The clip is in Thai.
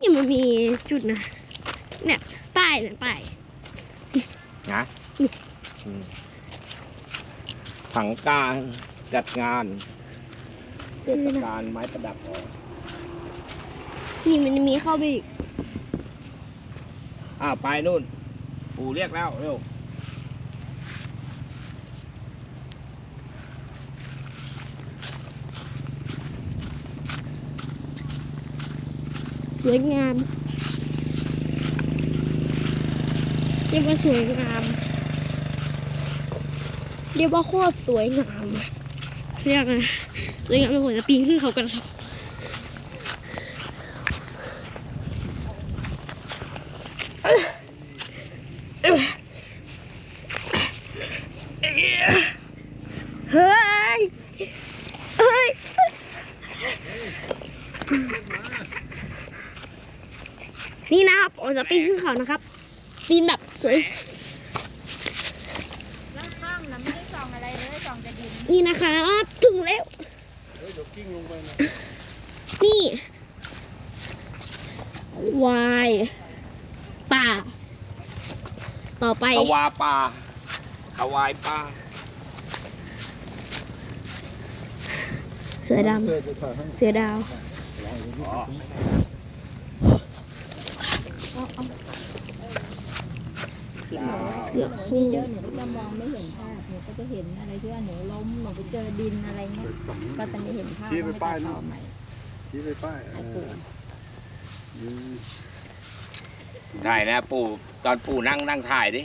นี่มันมีจุดนะ เนี่ยป้ายเนี่ยป้าย นะนี่ อืมผังการจัดงานเทศกาลไม้ประดับอ๋อนี่มันจะมีเข้าไปอีก อ่าไปนู่น ปู่เรียกแล้วเร็ว สวยงามเรียกว่าสวยงามเรียกว่าโคตรสวยงามเรียกนะสวยงามเลยผมจะปีนขึ้นเขากันครับเฮ้ยเฮ้ย นี่นะครับผมจะปีนขึ้นเขานะครับ ปีนแบบสวย แล้วข้างนะไม่ได้ส่องอะไรเลยส่องแต่ดินนี่นะคะถึงแล้วนี่ควายป่า ต่อไป ขวาปลาขวายปลาเสือดำ เสือดาว อ๋อ เสือคู่เยอะหนูก็จะมองไม่เห็นภาพหนูก็จะเห็นอะไรที่ว่าหนูล้มหนูไปเจอดินอะไรเงี้ยก็จะไม่เห็นภาพชี้ไปต้องป้ายต่อใหม่ชี้ไปป้ายไอ้ปู่อืมถ่ายนะปู่ตอนปู่นั่งนั่งถ่ายดิ